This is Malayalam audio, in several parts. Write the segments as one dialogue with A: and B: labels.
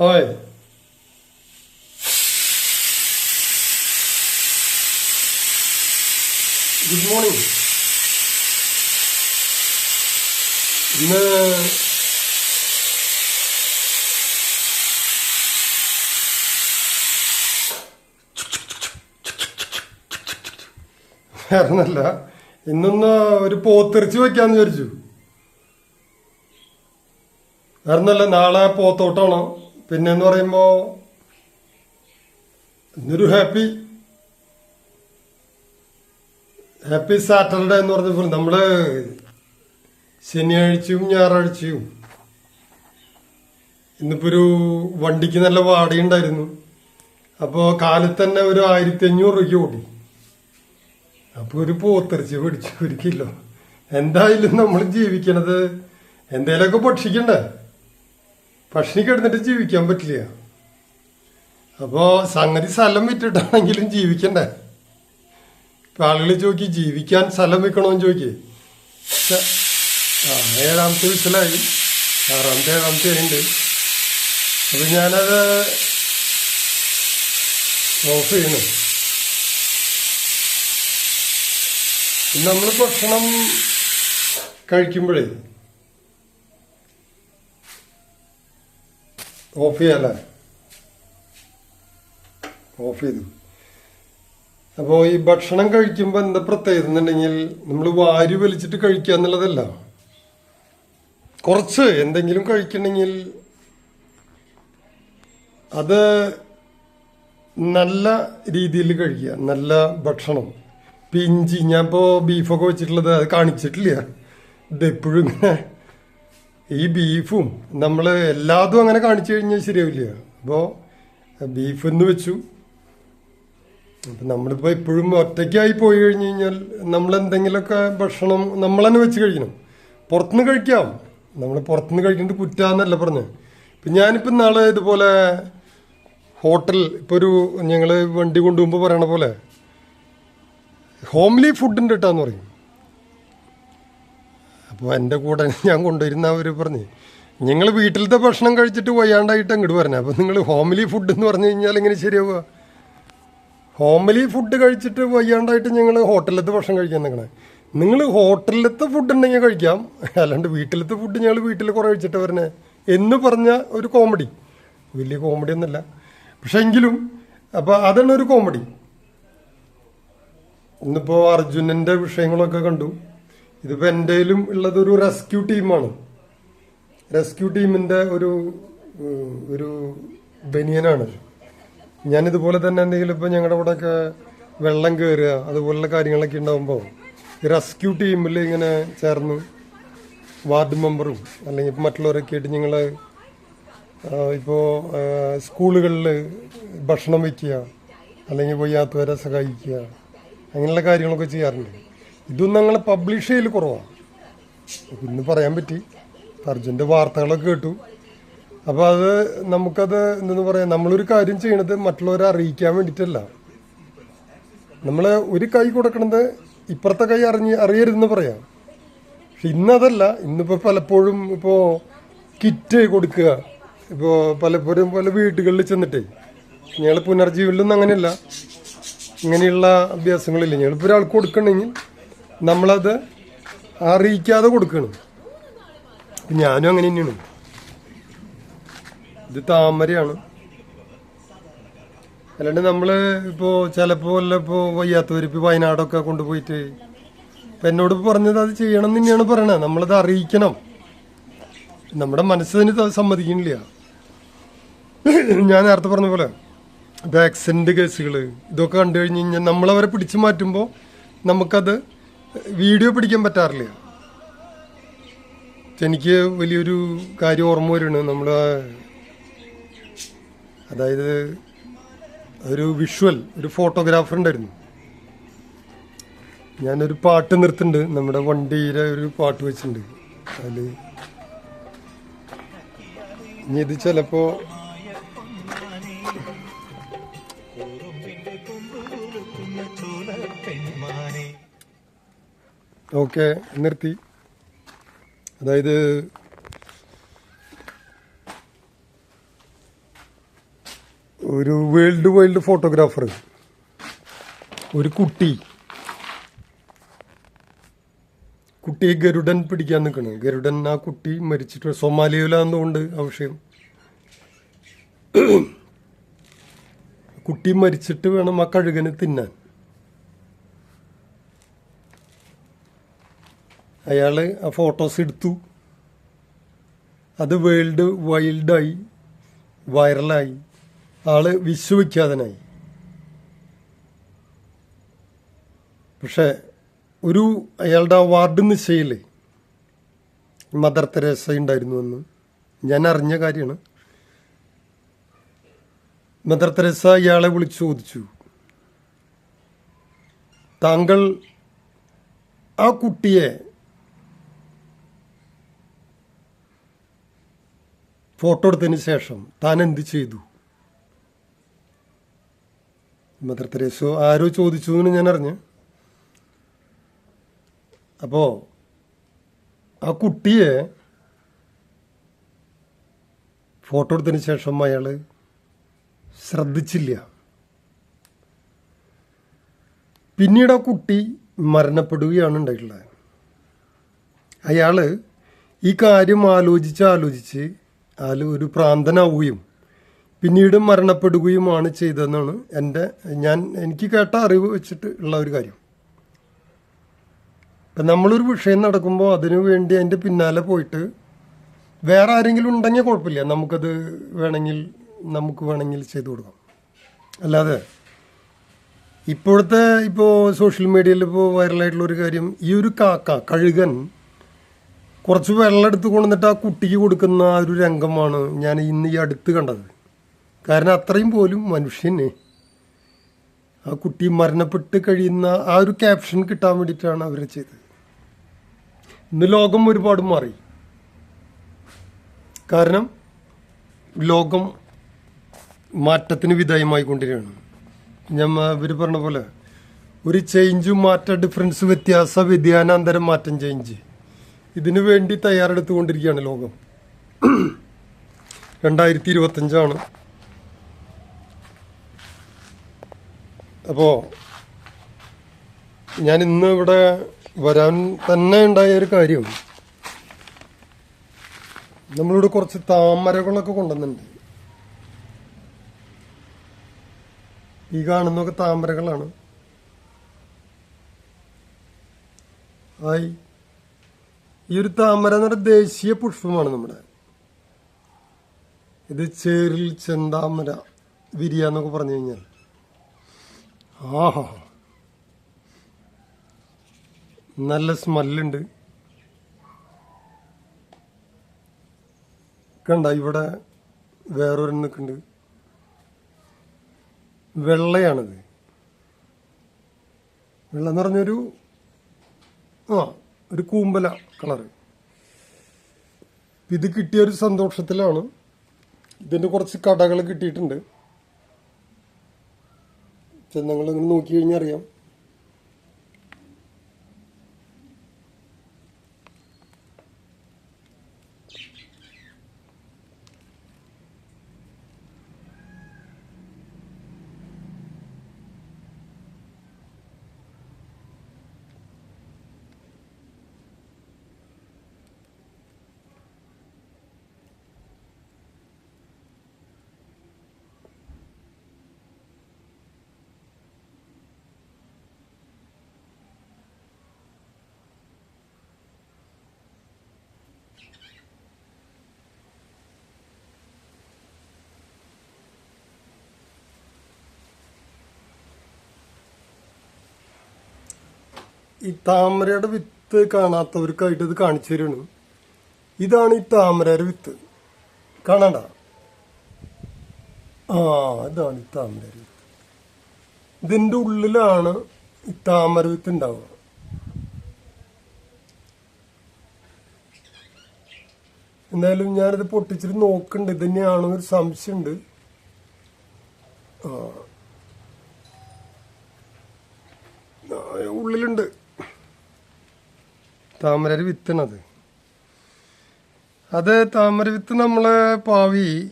A: ഹായ് ഗുഡ് മോർണിംഗ് ഇന്ന് വേറൊന്നല്ല. ഇന്നൊന്ന് ഒരു പോത്തിറച്ചി വയ്ക്കാന്ന് വിചാരിച്ചു. വേറൊന്നല്ല നാളെ പോത്തോട്ടാണ്. പിന്നെ പറയുമ്പോൾ പറയുമ്പോ ഇന്നൊരു ഹാപ്പി ഹാപ്പി സാറ്റർഡേ എന്ന് പറഞ്ഞപ്പോൾ നമ്മൾ ശനിയാഴ്ചയും ഞായറാഴ്ചയും ഇന്നിപ്പോ ഒരു വണ്ടിക്ക് നല്ല വാടകയുണ്ടായിരുന്നു. അപ്പോൾ കാലിൽ തന്നെ ഒരു ആയിരത്തി അഞ്ഞൂറ് രൂപയ്ക്ക് ഓടി. അപ്പോൾ ഒരു പോത്തിറച്ചി പിടിച്ചു ഒരു എന്തായാലും നമ്മൾ ജീവിക്കണത് എന്തേലൊക്കെ ഭക്ഷിക്കണ്ടേ? ഭക്ഷണി കിടന്നിട്ട് ജീവിക്കാൻ പറ്റില്ല. അപ്പോ സംഗതി സ്ഥലം വിറ്റിട്ടാണെങ്കിലും ജീവിക്കണ്ടേ? ഇപ്പൊ ആളുകൾ ചോദിക്കി ജീവിക്കാൻ സ്ഥലം വെക്കണമെന്ന് ചോദിക്കേ. ആ ഏഴാമത്തെ വിസിലായി ആറാമത്തെ ഏഴാമത്തെ ഉണ്ട് അപ്പൊ ഞാനത് ഓഫ് ചെയ്യണം. നമ്മൾ ഭക്ഷണം കഴിക്കുമ്പോഴേ ഓഫ് ചെയ്യല്ലേ? ഓഫ് ചെയ്തു. അപ്പോൾ ഈ ഭക്ഷണം കഴിക്കുമ്പോൾ എന്താ പ്രത്യേകത എന്നുണ്ടെങ്കിൽ നമ്മൾ വാരി വലിച്ചിട്ട് കഴിക്കുക എന്നുള്ളതല്ല. കുറച്ച് എന്തെങ്കിലും കഴിക്കണമെങ്കിൽ അത് നല്ല രീതിയിൽ കഴിക്കുക. നല്ല ഭക്ഷണം. ഇപ്പം ഇഞ്ചി ഞാൻ ഇപ്പോൾ ബീഫൊക്കെ വെച്ചിട്ടുള്ളത് അത് കാണിച്ചിട്ടില്ല. ഇതെപ്പോഴും ഇങ്ങനെ ഈ ബീഫും നമ്മൾ എല്ലാതും അങ്ങനെ കാണിച്ചു കഴിഞ്ഞാൽ ശരിയാവില്ല. അപ്പോൾ ബീഫ് എന്ന് വെച്ചു. അപ്പം നമ്മളിപ്പോൾ എപ്പോഴും ഒറ്റയ്ക്കായി പോയി കഴിഞ്ഞ് കഴിഞ്ഞാൽ നമ്മൾ എന്തെങ്കിലുമൊക്കെ ഭക്ഷണം നമ്മൾ തന്നെ വെച്ച് കഴിക്കണം. പുറത്തുനിന്ന് കഴിക്കാം. നമ്മൾ പുറത്തുനിന്ന് കഴിക്കുന്നത് കുറ്റാന്നല്ല പറഞ്ഞത് ഇപ്പം ഞാനിപ്പോൾ നാളെ ഇതുപോലെ ഹോട്ടൽ ഇപ്പോൾ ഒരു ഞങ്ങൾ വണ്ടി കൊണ്ടുപോകുമ്പോൾ പറയണ പോലെ ഹോംലി ഫുഡിന്റെ ഇട്ടാന്ന് പറയും. അപ്പോൾ എന്റെ കൂടെ ഞാൻ കൊണ്ടുവരുന്ന അവർ പറഞ്ഞ് നിങ്ങൾ വീട്ടിലത്തെ ഭക്ഷണം കഴിച്ചിട്ട് വയ്യാണ്ടായിട്ട് അങ്ങോട്ട് പറഞ്ഞത് അപ്പോൾ നിങ്ങൾ ഹോംലി ഫുഡ് എന്ന് പറഞ്ഞു കഴിഞ്ഞാൽ എങ്ങനെ ശരിയാവുക? ഹോംലി ഫുഡ് കഴിച്ചിട്ട് വയ്യാണ്ടായിട്ട് ഞങ്ങൾ ഹോട്ടലിലത്തെ ഭക്ഷണം കഴിക്കാൻ നിൽക്കണേ നിങ്ങൾ ഹോട്ടലിലത്തെ ഫുഡ് ഉണ്ടെങ്കിൽ കഴിക്കാം. അല്ലാണ്ട് വീട്ടിലത്തെ ഫുഡ് ഞങ്ങൾ വീട്ടിൽ കുറേ കഴിച്ചിട്ട് വരണേ എന്ന് പറഞ്ഞ ഒരു കോമഡി വലിയ കോമഡി ഒന്നല്ല പക്ഷെ എങ്കിലും അപ്പോൾ അതാണ് ഒരു കോമഡി ഇന്നിപ്പോൾ അർജുനന്റെ വിഷയങ്ങളൊക്കെ കണ്ടു. ഇതിപ്പോൾ എന്റെയിലും ഒരു റെസ്ക്യൂ ടീമാണ് റെസ്ക്യൂ ടീമിന്റെ ഒരു ഒരു ബനിയനാണ്. ഞാൻ ഇതുപോലെ തന്നെ എന്തെങ്കിലും ഇപ്പോൾ ഞങ്ങളുടെ ഇവിടെയൊക്കെ വെള്ളം കയറുക അതുപോലുള്ള കാര്യങ്ങളൊക്കെ ഉണ്ടാകുമ്പോൾ ഈ റെസ്ക്യൂ ടീമിൽ ഇങ്ങനെ ചേർന്ന് വാർഡ് മെമ്പറും അല്ലെങ്കിൽ ഇപ്പം മറ്റുള്ളവരൊക്കെ ആയിട്ട് ഞങ്ങൾ ഇപ്പോൾ സ്കൂളുകളിൽ ഭക്ഷണം വയ്ക്കുക അല്ലെങ്കിൽ പോയി വയ്യാത്തവരെ സഹായിക്കുക അങ്ങനെയുള്ള കാര്യങ്ങളൊക്കെ ചെയ്യാറുണ്ട്. ഇതൊന്നും ഞങ്ങൾ പബ്ലിഷ് ചെയ്യൽ കുറവാണ്. ഇന്ന് പറയാൻ പറ്റി. അർജുന്റെ വാർത്തകളൊക്കെ കേട്ടു. അപ്പോൾ അത് നമുക്കത് എന്തെന്ന് പറയാം നമ്മളൊരു കാര്യം ചെയ്യണത് മറ്റുള്ളവരെ അറിയിക്കാൻ വേണ്ടിയിട്ടല്ല. നമ്മൾ ഒരു കൈ കൊടുക്കണത് ഇപ്പുറത്തെ കൈ അറിഞ്ഞ് അറിയരുതെന്ന് പറയാം. പക്ഷെ ഇന്നതല്ല ഇന്നിപ്പോൾ പലപ്പോഴും ഇപ്പോൾ കിറ്റ് കൊടുക്കുക. ഇപ്പോൾ പലപ്പോഴും പല വീടുകളിൽ ചെന്നിട്ടേ ഞങ്ങൾ പുനർജീവനിലൊന്നും അങ്ങനെയല്ല. ഇങ്ങനെയുള്ള അഭ്യാസങ്ങളില്ല ഞങ്ങളിപ്പോൾ ഒരാൾക്ക് കൊടുക്കണമെങ്കിൽ നമ്മളത് അറിയിക്കാതെ കൊടുക്കണം. ഞാനും അങ്ങനെ തന്നെയാണ്. ഇത് താമരയാണ്. അല്ലാണ്ട് നമ്മൾ ഇപ്പോൾ ചിലപ്പോൾ വല്ല ഇപ്പോൾ വയ്യാത്തവർ ഇപ്പോൾ വയനാടൊക്കെ കൊണ്ടുപോയിട്ട് ഇപ്പം എന്നോട് പറഞ്ഞത് അത് ചെയ്യണം തന്നെയാണ് പറയണത്. നമ്മളത് അറിയിക്കണം. നമ്മുടെ മനസ്സിന് സമ്മതിക്കണില്ല ഞാൻ നേരത്തെ പറഞ്ഞ പോലെ ഇപ്പോൾ ആക്സിഡന്റ് കേസുകൾ ഇതൊക്കെ കണ്ടു കഴിഞ്ഞ് കഴിഞ്ഞാൽ നമ്മളവരെ പിടിച്ചു മാറ്റുമ്പോൾ നമുക്കത് വീഡിയോ പിടിക്കാൻ പറ്റാറില്ല. എനിക്ക് വലിയൊരു കാര്യം ഓർമ്മ വരുന്നു നമ്മൾ അതായത് ഒരു വിഷ്വൽ ഒരു ഫോട്ടോഗ്രാഫർ ഉണ്ടായിരുന്നു. ഞാനൊരു പാട്ട് നിർത്തുന്നുണ്ട്. നമ്മുടെ വണ്ടിയിലെ ഒരു പാട്ട് വെച്ചിട്ടുണ്ട്. അതിൽ ഇനി ഇത് ചിലപ്പോ ഓക്കെ നിർത്തി. അതായത് ഒരു വേൾഡ് വൈൽഡ് ഫോട്ടോഗ്രാഫർ ഒരു കുട്ടി. കുട്ടിയെ ഗരുഡൻ പിടിക്കാൻ നിൽക്കണം. ഗരുഡൻ ആ കുട്ടി മരിച്ചിട്ട് സൊമാലിയയിലാണെന്നുകൊണ്ട് ആ വിഷയം. കുട്ടി മരിച്ചിട്ട് വേണം ആ കഴുകനെ തിന്നാൻ. അയാൾ ആ ഫോട്ടോസ് എടുത്തു. അത് വേൾഡ് വൈൽഡായി വൈറലായി ആൾ വിശ്വവിഖ്യാതനായി. പക്ഷേ ഒരു അയാളുടെ അവാർഡ് നിശ്ചയില്ലേ മദർ തെരേസ ഉണ്ടായിരുന്നു എന്ന് ഞാൻ അറിഞ്ഞ കാര്യമാണ്. മദർ തെരേസ ഇയാളെ വിളിച്ചു ചോദിച്ചു. താങ്കൾ ആ കുട്ടിയെ ഫോട്ടോ എടുത്തതിന് ശേഷം താൻ എന്ത് ചെയ്തു? മദർ തെരേസോ ആരോ ചോദിച്ചു എന്ന് ഞാൻ അറിഞ്ഞു. അപ്പോ ആ കുട്ടിയെ ഫോട്ടോ എടുത്തതിന് ശേഷം അയാൾ ശ്രദ്ധിച്ചില്ല. പിന്നീട് ആ കുട്ടി മരണപ്പെടുകയാണ് ഉണ്ടായിട്ടുള്ളത്. അയാൾ ഈ കാര്യം ആലോചിച്ച് ആലോചിച്ച് ആൽ ഒരു പ്രാന്തനാവുകയും പിന്നീട് മരണപ്പെടുകയുമാണ് ചെയ്തതെന്നാണ് എന്റെ ഞാൻ എനിക്ക് കേട്ട അറിവ് വെച്ചിട്ട് ഉള്ള ഒരു കാര്യം. ഇപ്പം നമ്മളൊരു വിഷയം നടക്കുമ്പോൾ അതിനു വേണ്ടി അതിന്റെ പിന്നാലെ പോയിട്ട് വേറെ ആരെങ്കിലും ഉണ്ടെങ്കിൽ കുഴപ്പമില്ല. നമുക്കത് വേണമെങ്കിൽ നമുക്ക് വേണമെങ്കിൽ ചെയ്തു കൊടുക്കാം. അല്ലാതെ ഇപ്പോഴത്തെ ഇപ്പോൾ സോഷ്യൽ മീഡിയയിൽ ഇപ്പോൾ വൈറലായിട്ടുള്ള ഒരു കാര്യം ഈ ഒരു കാക്ക കഴുകൻ കുറച്ച് വെള്ളം എടുത്ത് കൊണ്ടുവന്നിട്ട് ആ കുട്ടിക്ക് കൊടുക്കുന്ന ആ ഒരു രംഗമാണ് ഞാൻ ഇന്ന് ഈ അടുത്ത് കണ്ടത്. കാരണം അത്രയും പോലും മനുഷ്യന് ആ കുട്ടി മരണപ്പെട്ട് കഴിയുന്ന ആ ഒരു ക്യാപ്ഷൻ കിട്ടാൻ വേണ്ടിയിട്ടാണ് അവർ ചെയ്തത്. ഇന്ന് ലോകം ഒരുപാട് മാറി. കാരണം ലോകം മാറ്റത്തിന് വിധേയമായിക്കൊണ്ടിരിക്കുകയാണ്. ഞാൻ ഇവർ പറഞ്ഞ പോലെ ഒരു ചേഞ്ചും മാറ്റ ഡിഫറൻസ് വ്യത്യാസ വ്യതിയാനാന്തരം മാറ്റം ചേഞ്ച് ഇതിനു വേണ്ടി തയ്യാറെടുത്തുകൊണ്ടിരിക്കുകയാണ് ലോകം. രണ്ടായിരത്തി ഇരുപത്തഞ്ചാണ് അപ്പോൾ ഞാൻ ഇന്ന് ഇവിടെ വരാൻ തന്നെ ഉണ്ടായ ഒരു കാര്യം. നമ്മളിവിടെ കുറച്ച് താമരകളൊക്കെ കൊണ്ടുവന്നിട്ടുണ്ട്. ഈ കാണുന്നൊക്കെ താമരകളാണ്. ഹായ്. ഈ ഒരു താമര എന്ന് പറഞ്ഞ ദേശീയ പുഷ്പമാണ് നമ്മുടെ. ഇത് ചേറിൽ ചെന്താമര വിരിയ എന്നൊക്കെ പറഞ്ഞു കഴിഞ്ഞാൽ. ആഹാ. നല്ല സ്മെല്ലുണ്ട്. കണ്ട ഇവിടെ വേറൊരു നിൽക്കുന്നുണ്ട്. വെള്ളയാണിത്. വെള്ളം എന്ന് പറഞ്ഞൊരു ആ ഒരു കൂമ്പല കളറ്. ഇത് കിട്ടിയ ഒരു സന്തോഷത്തിലാണ്. ഇതിന്റെ കുറച്ച് കടകൾ കിട്ടിയിട്ടുണ്ട്. ചെന്നങ്ങൾ ഇങ്ങനെ നോക്കി കഴിഞ്ഞാൽ അറിയാം. ഈ താമരയുടെ വിത്ത് കാണാത്തവർക്കായിട്ട് ഇത് കാണിച്ചു തരുന്നു. ഇതാണ് ഈ താമരയുടെ വിത്ത്. കാണണ്ട. ആ ഇതാണ് ഈ താമരയുടെ വിത്ത്. ഇതിന്റെ ഉള്ളിലാണ് ഈ താമര വിത്ത് ഉണ്ടാവുക. എന്തായാലും ഞാനിത് പൊട്ടിച്ചിട്ട് നോക്കുന്നുണ്ട് ഇത് തന്നെയാണോ ഒരു സംശയമുണ്ട്. ഉള്ളിലുണ്ട്. താമര വിത്തണത് അത് താമര വിത്ത് നമ്മളെ പാവി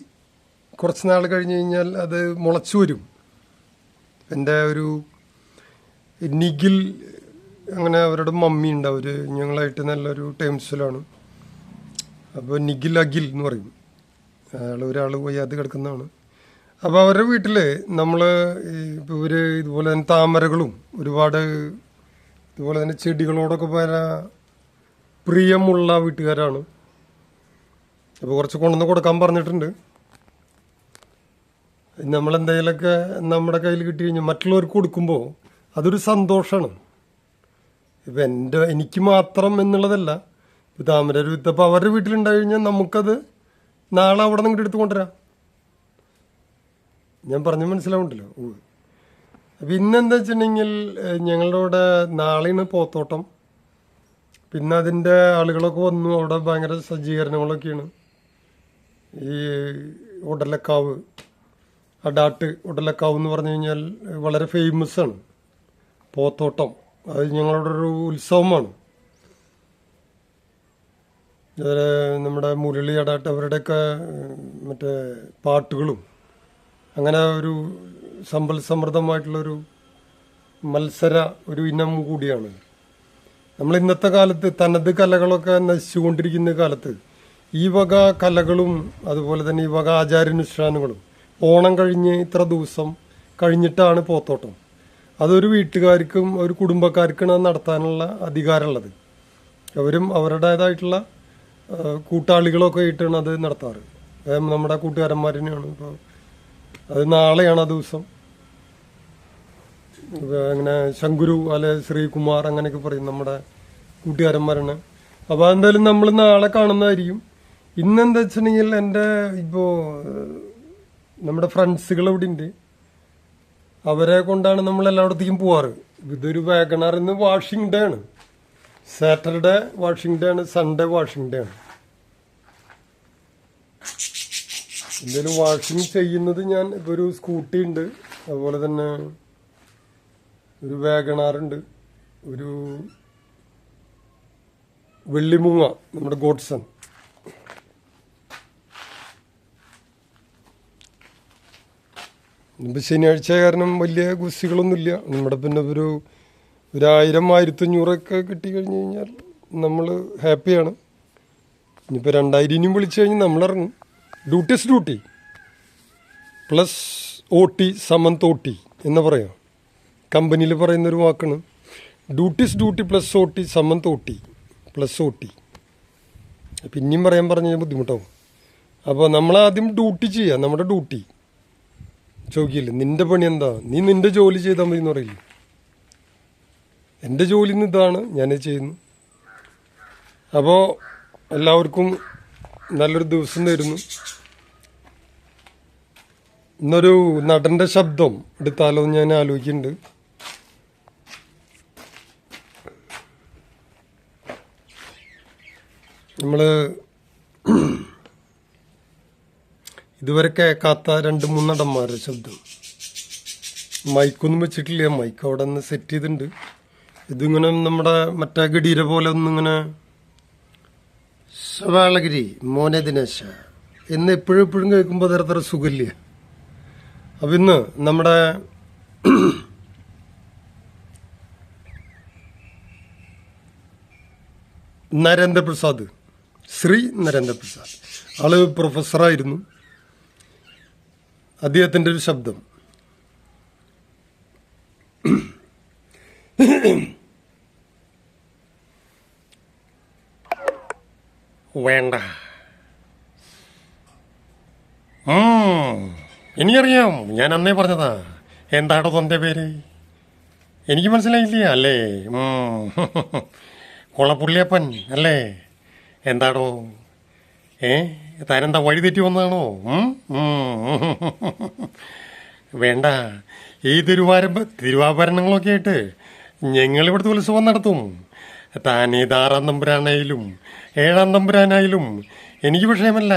A: കുറച്ച് നാൾ കഴിഞ്ഞ് കഴിഞ്ഞാൽ അത് മുളച്ചു വരും. എന്റെ ഒരു നിഖിൽ അങ്ങനെ അവരുടെ മമ്മി ഉണ്ട്. അവർ ഞങ്ങളായിട്ട് നല്ലൊരു ടേംസിലാണ്. അപ്പോൾ നിഖിൽ അഖിൽ എന്ന് പറയും. അയാൾ ഒരാൾ വയ്യാതെ കിടക്കുന്നതാണ്. അപ്പോൾ അവരുടെ വീട്ടിൽ നമ്മൾ ഇവർ ഇതുപോലെ തന്നെ താമരകളും ഒരുപാട് ഇതുപോലെ തന്നെ ചെടികളോടൊക്കെ പല പ്രിയമുള്ള വീട്ടുകാരാണ്. അപ്പോൾ കുറച്ച് കൊണ്ടുവന്ന് കൊടുക്കാൻ പറഞ്ഞിട്ടുണ്ട്. നമ്മളെന്തെങ്കിലുമൊക്കെ നമ്മുടെ കയ്യിൽ കിട്ടി കഴിഞ്ഞാൽ മറ്റുള്ളവർക്ക് കൊടുക്കുമ്പോൾ അതൊരു സന്തോഷമാണ് ഇപ്പം എന്റെ എനിക്ക് മാത്രം എന്നുള്ളതല്ല. ഇപ്പം താമര ഒരു വിത്ത് അപ്പോൾ അവരുടെ വീട്ടിലുണ്ടായി കഴിഞ്ഞാൽ നമുക്കത് നാളെ അവിടെ നിന്ന് എടുത്ത് കൊണ്ടുവരാം. ഞാൻ പറഞ്ഞ് മനസ്സിലാവുണ്ടല്ലോ. അപ്പം ഇന്നെന്താ വെച്ചിട്ടുണ്ടെങ്കിൽ ഞങ്ങളുടെ നാളെയാണ് പോത്തോട്ടം. പിന്നെ അതിന്റെ ആളുകളൊക്കെ വന്നു. അവിടെ ഭയങ്കര സജ്ജീകരണങ്ങളൊക്കെയാണ്. ഈ ഉടലക്കാവ് അഡാട്ട് ഉടലക്കാവ് എന്ന് പറഞ്ഞു കഴിഞ്ഞാൽ വളരെ ഫേമസ് ആണ്. പോത്തോട്ടം. അത് ഞങ്ങളുടെ ഒരു ഉത്സവമാണ്. നമ്മുടെ മുരളി അടാട്ട് അവരുടെയൊക്കെ മറ്റേ പാട്ടുകളും അങ്ങനെ ഒരു സമ്പൽ സമൃദ്ധമായിട്ടുള്ളൊരു മത്സര ഒരു ഇനം കൂടിയാണ്. നമ്മൾ ഇന്നത്തെ കാലത്ത് തനത് കലകളൊക്കെ നശിച്ചുകൊണ്ടിരിക്കുന്ന കാലത്ത് ഈ വക കലകളും അതുപോലെ തന്നെ ഈ വക ആചാരാനുഷ്ഠാനങ്ങളും ഓണം കഴിഞ്ഞ് ഇത്ര ദിവസം കഴിഞ്ഞിട്ടാണ് പോത്തോട്ടം. അതൊരു വീട്ടുകാർക്കും ഒരു കുടുംബക്കാർക്കാണ് നടത്താനുള്ള അധികാരമുള്ളത്. അവരും അവരുടേതായിട്ടുള്ള കൂട്ടാളികളൊക്കെ ആയിട്ടാണ് അത് നടത്താറ്. നമ്മുടെ കൂട്ടുകാരന്മാരെയാണ് ഇപ്പോൾ അത് നാളെയാണ് ആ ദിവസം. അങ്ങനെ ശങ്കുരു അല്ലെ ശ്രീകുമാർ അങ്ങനെയൊക്കെ പറയും നമ്മുടെ കൂട്ടുകാരന്മാരാണ്. അപ്പോൾ എന്തായാലും നമ്മൾ നാളെ കാണുന്നതായിരിക്കും. ഇന്നെന്താ വെച്ചിട്ടുണ്ടെങ്കിൽ എന്റെ ഇപ്പോൾ നമ്മുടെ ഫ്രണ്ട്സുകൾ ഇവിടെ ഉണ്ട് അവരെ കൊണ്ടാണ് നമ്മൾ എല്ലായിടത്തേക്കും പോവാറ്. ഇതൊരു വാഗണാർ ഇന്ന് വാഷിംഗ് ഡേ ആണ്. സാറ്റർഡേ വാഷിംഗ് ഡേ ആണ് സൺഡേ വാഷിംഗ് ഡേ ആണ്. എന്തായാലും വാഷിംഗ് ചെയ്യുന്നത് ഞാൻ ഇപ്പോൾ ഒരു സ്കൂട്ടി ഉണ്ട് അതുപോലെ തന്നെ ഒരു വേഗണാറുണ്ട്. ഒരു വെള്ളിമുങ്ങ നമ്മുടെ ഗോഡ്സൺ. ഇപ്പം ശനിയാഴ്ച കാരണം വലിയ ഗുസ്തികളൊന്നുമില്ല. നമ്മുടെ പിന്നെ ഒരു ഒരു ആയിരം ആയിരത്തഞ്ഞൂറൊക്കെ കിട്ടി കഴിഞ്ഞ് കഴിഞ്ഞാൽ നമ്മൾ ഹാപ്പിയാണ്. ഇനിയിപ്പോൾ രണ്ടായിരം ഇനിയും വിളിച്ചു കഴിഞ്ഞാൽ നമ്മളിറങ്ങും. Duty is duty plus O T Samant O T എന്ന് പറയാം. കമ്പനിയിൽ പറയുന്നൊരു വാക്കാണ്. Duty is duty plus O T സമം തോട്ടി പ്ലസ് ഒ ടി പിന്നെയും പറയാൻ പറഞ്ഞു കഴിഞ്ഞാൽ ബുദ്ധിമുട്ടാവും. അപ്പോൾ നമ്മളാദ്യം ഡ്യൂട്ടി ചെയ്യാം നമ്മുടെ ഡ്യൂട്ടി ചോദിക്കില്ലേ നിന്റെ പണി എന്താ? നീ നിന്റെ ജോലി ചെയ്താൽ മതി എന്ന് പറയില്ലേ? എന്റെ ജോലി ഇതാണ് ഞാനത് ചെയ്യുന്നു. അപ്പോൾ എല്ലാവർക്കും നല്ലൊരു ദിവസം തരുന്നു. ഇന്നൊരു നടന്റെ ശബ്ദം എടുത്താലോ ഞാൻ ആലോചിക്കുന്നുണ്ട്. നമ്മൾ ഇതുവരെ കേൾക്കാത്ത രണ്ട് മൂന്നടന്മാരുടെ ശബ്ദം. മൈക്കൊന്നും വെച്ചിട്ടില്ല. മൈക്ക് അവിടെ നിന്ന് സെറ്റ് ചെയ്തിട്ടുണ്ട്. ഇതിങ്ങനെ നമ്മുടെ മറ്റേ ഗഡീര പോലെ ഒന്നിങ്ങനെ ശവാളഗിരി മോനെ ദിനേശ. എന്ന് എപ്പോഴും എപ്പോഴും കേൾക്കുമ്പോൾ തരത്തര സുഖമില്ല അപ്പം ഇന്ന് നമ്മുടെ നരേന്ദ്രപ്രസാദ് ശ്രീ നരേന്ദ്രപ്രസാദ്. ആൾ പ്രൊഫസറായിരുന്നു. അദ്ദേഹത്തിന്റെ ഒരു ശബ്ദം. വേണ്ട. എനിക്കറിയാം. ഞാൻ അന്നേ പറഞ്ഞതാ. എന്താണോ തൊന്റെ പേര്? എനിക്ക് മനസ്സിലായില്ല? അല്ലേ? കൊളപ്പുള്ളിയപ്പൻ അല്ലേ? എന്താടോ? ഏ? താനെന്താ വഴി തെറ്റി വന്നതാണോ. വേണ്ട. ഈ തിരുവാരംഭ തിരുവാഭരണങ്ങളൊക്കെ ആയിട്ട് ഞങ്ങൾ ഇവിടുത്തെ ഉത്സവം നടത്തും. താൻ ഏത് ആറാം തമ്പുരാനായാലും ഏഴാം തമ്പുരാനായാലും എനിക്ക് വിഷയമല്ല.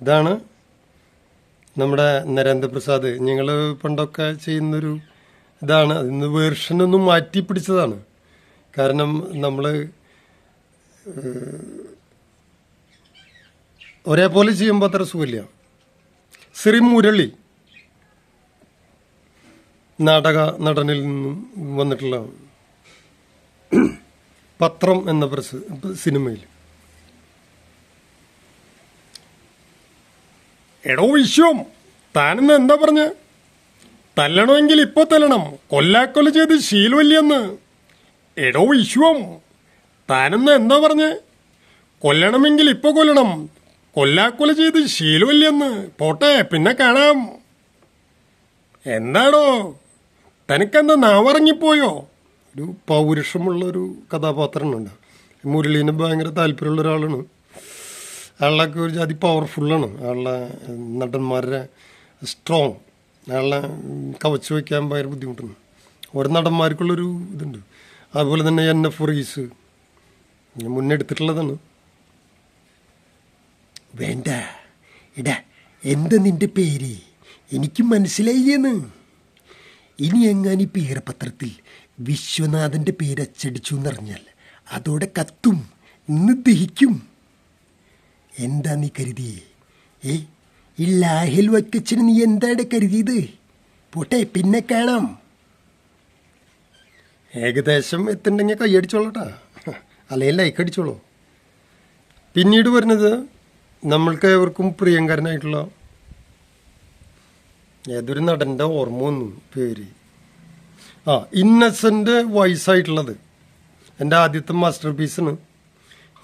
A: ഇതാണ് നമ്മുടെ നരേന്ദ്രപ്രസാദ്. ഞങ്ങൾ പണ്ടൊക്കെ ചെയ്യുന്നൊരു ഇതാണ്. അതിന് വേർഷനൊന്നും മാറ്റി പിടിച്ചതാണ് കാരണം നമ്മൾ ഒരേപോലെ ചെയ്യുമ്പോൾ അത്ര സുഖമില്ല. ശ്രീ മുരളി നാടക നടനിൽ നിന്നും വന്നിട്ടുള്ള പത്രം എന്ന പ്രസ് സിനിമയിൽ. എടോ വിശ്വം താനെന്ന് എന്താ പറഞ്ഞ്? തല്ലണമെങ്കിൽ ഇപ്പൊ തല്ലണം. കൊല്ലാക്കൊല ചെയ്ത് ശീലമില്ലെന്ന്. എടോ വിശ്വം താനെന്ന് എന്താ പറഞ്ഞ്? കൊല്ലണമെങ്കിൽ ഇപ്പൊ കൊല്ലണം. കൊല്ലാക്കൊല ചെയ്ത് ശീലമില്ലെന്ന്. പോട്ടെ പിന്നെ കാണാം. എന്താടോ? തനിക്കെന്താ നാവറങ്ങിപ്പോയോ? ഒരു പൗരുഷമുള്ളൊരു കഥാപാത്രമുണ്ട്. മുരളീനെ ഭയങ്കര താല്പര്യമുള്ള ഒരാളാണ്. അയാളൊക്കെ ഒരു ജാതി പവർഫുള്ളാണ് അയാളുടെ നടന്മാരുടെ സ്ട്രോങ് അയാളെ കവച്ചു വയ്ക്കാൻ ഭയങ്കര ബുദ്ധിമുട്ടാണ് ഓരോ നടന്മാർക്കുള്ളൊരു ഇതുണ്ട്. അതുപോലെ തന്നെ എൻ എഫ് റീസ്. ഞാൻ മുന്നേ എടുത്തിട്ടുള്ളതാണ്.
B: വേണ്ട. ഇടാ എന്താ നിന്റെ പേര്? എനിക്ക് മനസ്സിലായിന്ന് ഇനി എങ്ങാനും ഈ പേരപത്രത്തിൽ വിശ്വനാഥന്റെ പേര് അച്ചടിച്ചു എന്നറിഞ്ഞാൽ അതോടെ കത്തും ഇന്ന് ദഹിക്കും. എന്താ നീ കരുതിയേ? ഏ ഈ ലാഹിൽ വക്കച്ചിന് നീ എന്താണ് കരുതിയത്? പോട്ടെ പിന്നെ കാണാം.
A: ഏകദേശം എത്തുണ്ടെങ്കിൽ കൈയടിച്ചോളട്ടാ. അല്ലെങ്കിൽ ലൈക്ക് അടിച്ചോളൂ പിന്നീട് വരുന്നത് നമ്മൾക്ക് ഏവർക്കും പ്രിയങ്കരനായിട്ടുള്ള ഏതൊരു നടന്റെ ഓർമ്മ ഒന്നും പേര്? ആ ഇന്നസെന്റ് വയസ്സായിട്ടുള്ളത്. എന്റെ ആദ്യത്തെ മാസ്റ്റർ പീസാണ്.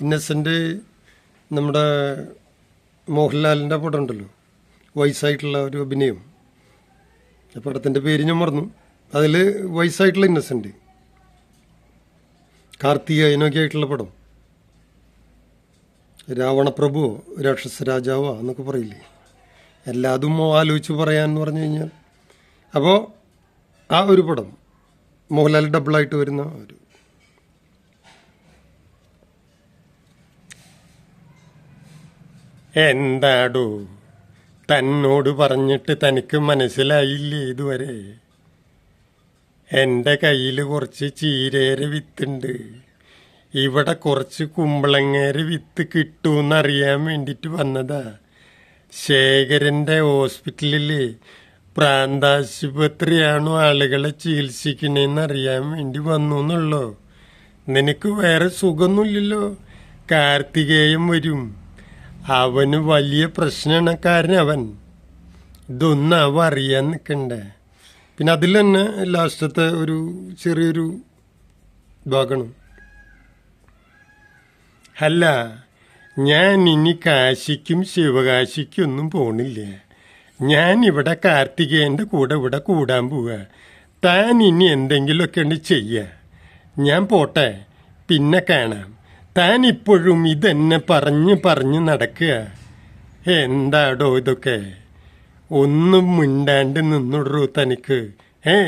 A: ഇന്നസെന്റ് നമ്മുടെ മോഹൻലാലിന്റെ പടം ഉണ്ടല്ലോ വയസ്സായിട്ടുള്ള ഒരു അഭിനയം. പടത്തിന്റെ പേര് ഞാൻ മറന്നു. അതിൽ വയസ്സായിട്ടുള്ള ഇന്നസെന്റ് കാർത്തികേയനൊക്കെ ആയിട്ടുള്ള പടം. രാവണപ്രഭു രാക്ഷസ രാജാവോ എന്നൊക്കെ പറയില്ലേ? എല്ലാതും ആലോചിച്ച് പറയാന്ന് പറഞ്ഞു കഴിഞ്ഞാൽ. അപ്പോൾ ആ ഒരു പടം മോഹൻലാൽ ഡബിളായിട്ട് വരുന്ന ഒരു എന്താടോ? തന്നോട് പറഞ്ഞിട്ട് തനിക്ക് മനസ്സിലായില്ലേ ഇതുവരെ? എന്റെ കയ്യിൽ കുറച്ച് ചീരേര വിത്തുണ്ട്. ഇവിടെ കുറച്ച് കുമ്പളങ്ങേര വിത്ത് കിട്ടുമെന്നറിയാൻ വേണ്ടിയിട്ട് വന്നതാ. ശേഖരന്റെ ഹോസ്പിറ്റലിൽ പ്രാന്താശുപത്രിയാണോ ആളുകളെ ചികിത്സിക്കണേന്ന് അറിയാൻ വേണ്ടി വന്നു എന്നുള്ളോ നിനക്ക് വേറെ സുഖമൊന്നുമില്ലല്ലോ കാർത്തികേയം വരും. അവന് വലിയ പ്രശ്നക്കാരൻ അവൻ ഇതൊന്നും അവ അറിയാൻ നിൽക്കണ്ടേ പിന്നെ അതിൽ തന്നെ ലാസ്റ്റത്തെ ഒരു ചെറിയൊരു ഭാഗമാണ് അല്ല ഞാൻ ഇനി കാശിക്കും ശിവകാശിക്കും ഒന്നും പോണില്ല. ഞാൻ ഇവിടെ കാർത്തികേയന്റെ കൂടെ ഇവിടെ കൂടാൻ പോവുക. താൻ ഇനി എന്തെങ്കിലുമൊക്കെ ഉണ്ട് ചെയ്യുക ഞാൻ പോട്ടെ പിന്നെ കാണാം. താൻ ഇപ്പോഴും ഇതെന്നെ പറഞ്ഞ് പറഞ്ഞ് നടക്കുക. എന്താടോ ഇതൊക്കെ? ഒന്നും മിണ്ടാണ്ട് നിന്നുടൂ തനിക്ക്. ഏ?